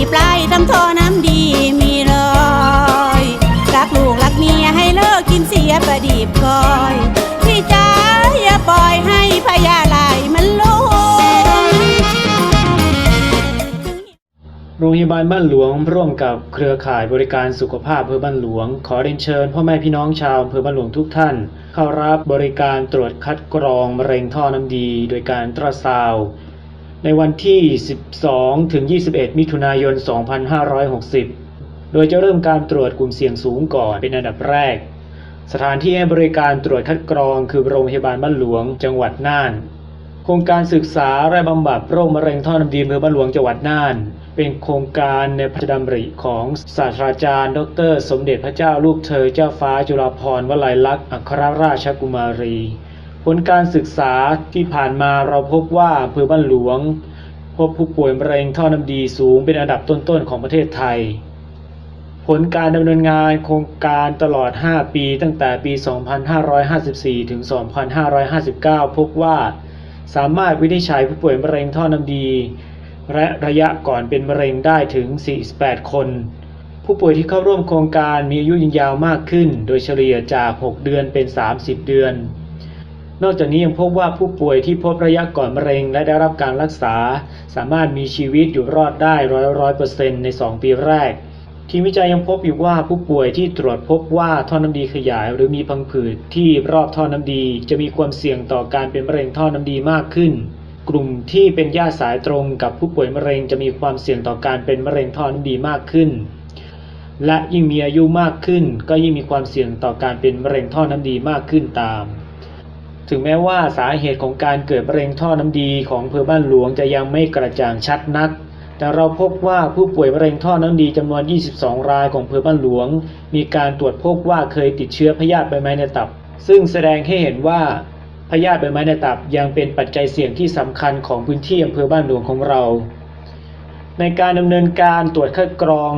ดีปลายทำท่อน้ำดีมีรอยรักลูกรักเมียให้เลิกกินเสียประดีบก้อยพี่จ๋าอย่าปล่อยให้พญาไหลมันลงโรงพยาบาลบ้านหลวง ร่วมกับเครือข่ายบริการสุขภาพอำเภอบ้านหลวง ขอเรียนเชิญพ่อแม่พี่น้องชาวอำเภอบ้านหลวงทุกท่าน เข้ารับบริการตรวจคัดกรองมะเร็งท่อน้ำดี โดยการตราซาว ในวันที่ 12 ถึง 21 มิถุนายน 2560 โดยจะเริ่มการตรวจกลุ่มเสี่ยงสูงก่อนเป็นอันดับแรก สถานที่ให้บริการตรวจคัดกรองคือโรงพยาบาลบ้านหลวง จังหวัดน่าน โครงการศึกษาและบำบัดโรคมะเร็งท่อน้ำดีอำเภอบ้านหลวงจังหวัดน่าน เป็นโครงการในพระดำริของศาสตราจารย์ ดร สมเด็จพระเจ้าลูกเธอเจ้าฟ้าจุฬาภรณ์วลัยลักษณ์อัครราชกุมารี ผลการศึกษาที่ผ่านมาเราพบว่าอำเภอบ้านหลวง พบผู้ป่วยมะเร็งท่อน้ำดีสูงเป็นอันดับต้นๆของประเทศไทย ผลการดำเนินงานโครงการตลอด 5 ปีตั้งแต่ปี 2554 ถึง 2559 พบว่าสามารถวินิจฉัยผู้ป่วยมะเร็งท่อน้ำดี และระยะก่อนเป็นมะเร็งได้ถึง 48 คน ผู้ป่วยที่เข้าร่วมโครงการมีอายุยืนยาวมากขึ้น โดยเฉลี่ยจาก 6 เดือนเป็น 30 เดือน นอกจากนี้ยังพบว่าผู้ป่วยที่พบระยะก่อนมะเร็งและได้รับการรักษา สามารถมีชีวิตอยู่รอดได้ร้อยร้อยเปอร์เซ็นต์ใน 2 ปีแรก ทีมวิจัยยังพบอีกว่าผู้ป่วยที่ตรวจพบว่าท่อน้ำดีขยาย หรือมีพังผืดที่รอบท่อน้ำดี จะมีความเสี่ยงต่อการเป็นมะเร็งท่อน้ำดีมากขึ้น กลุ่มที่เป็นญาติสายตรงกับผู้ป่วยมะเร็งจะมีความเสี่ยงต่อการเป็นมะเร็งท่อน้ำดีมากขึ้น และยิ่งมีอายุมากขึ้น ก็ยิ่งมีความเสี่ยงต่อการเป็นมะเร็งท่อน้ำดีมากขึ้นตาม ถึงแม้ว่าสาเหตุของการเกิดมะเร็งท่อน้ำดีของอำเภอบ้านหลวงจะยังไม่กระจ่างชัดนัก แต่เราพบว่าผู้ป่วยมะเร็งท่อน้ำดีจำนวน 22 รายของอำเภอบ้านหลวง มีการตรวจพบว่าเคยติดเชื้อพยาธิใบไม้ในตับ ซึ่งแสดงให้เห็นว่าพยาธิใบไม้ในตับยังเป็นปัจจัยเสี่ยงที่สำคัญของพื้นที่อำเภอบ้านหลวงของเรา ในการดำเนินการตรวจคัดกรอง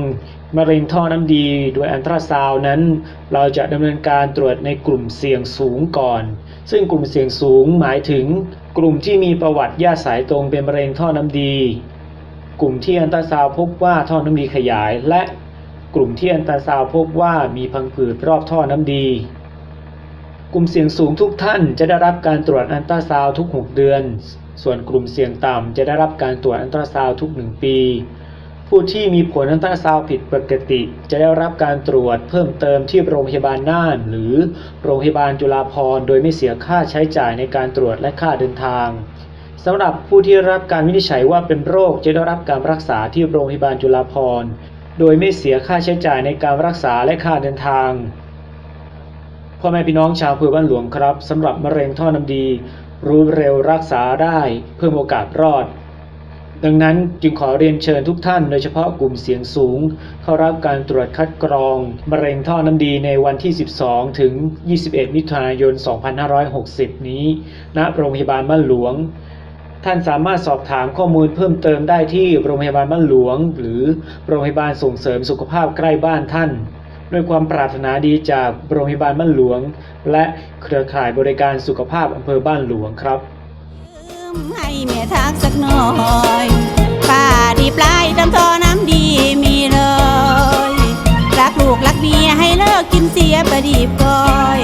มะเร็งท่อน้ำดีโดยอันตราซาวนั้น เราจะดำเนินการตรวจในกลุ่มเสี่ยงสูงก่อน ซึ่งกลุ่มเสี่ยงสูงหมายถึงกลุ่มที่มีประวัติญาติสายตรงเป็นมะเร็งท่อน้ำดี กลุ่มที่อันตราซาวพบว่าท่อน้ำดีขยาย และกลุ่มที่อันตราซาวพบว่ามีพังผืดรอบท่อน้ำดี กลุ่มเสี่ยงสูงทุกท่านจะได้รับการตรวจอันตราซาวทุก 6 เดือน ส่วนกลุ่มเสี่ยงต่ำจะได้รับการตรวจอันตราซาวทุก 1 ปี ผู้ที่มีผลอันตราซาวน์ผิดปกติ จะได้รับการตรวจเพิ่มเติมที่โรงพยาบาลน่าน หรือโรงพยาบาลจุฬาภรณ์โดยไม่เสียค่าใช้จ่ายในการตรวจและค่าเดินทางสำหรับผู้ที่รับการวินิจฉัยว่าเป็นโรคจะได้รับการรักษาที่โรงพยาบาลจุฬาภรณ์โดยไม่เสียค่าใช้จ่ายในการรักษาและค่าเดินทางพ่อแม่พี่น้องชาวอำเภอบ้านหลวงครับสำหรับมะเร็งท่อน้ำดี รู้เร็วรักษาได้เพิ่มโอกาสรอด ดังนั้นจึงขอเรียนเชิญทุกท่านโดยเฉพาะกลุ่มเสียงสูง เข้ารับการตรวจคัดกรอง มะเร็งท่อน้ำดีในวันที่ 12 ถึง 21 มิถุนายน 2560 นี้ ณ โรงพยาบาลบ้านหลวง ท่านสามารถสอบถามข้อมูลเพิ่มเติมได้ที่โรงพยาบาลบ้านหลวง หรือโรงพยาบาลส่งเสริมสุขภาพใกล้บ้านท่าน ด้วยความปรารถนาดีจากโรงพยาบาลบ้านหลวง และเครือข่ายบริการสุขภาพอำเภอบ้านหลวงครับ ให้แม่ทักสักหน่อยป่าดีปลายทำท่อน้ำดีมีเลย รักลูกรักเมียให้เลิกกินเสียประดีบก้อย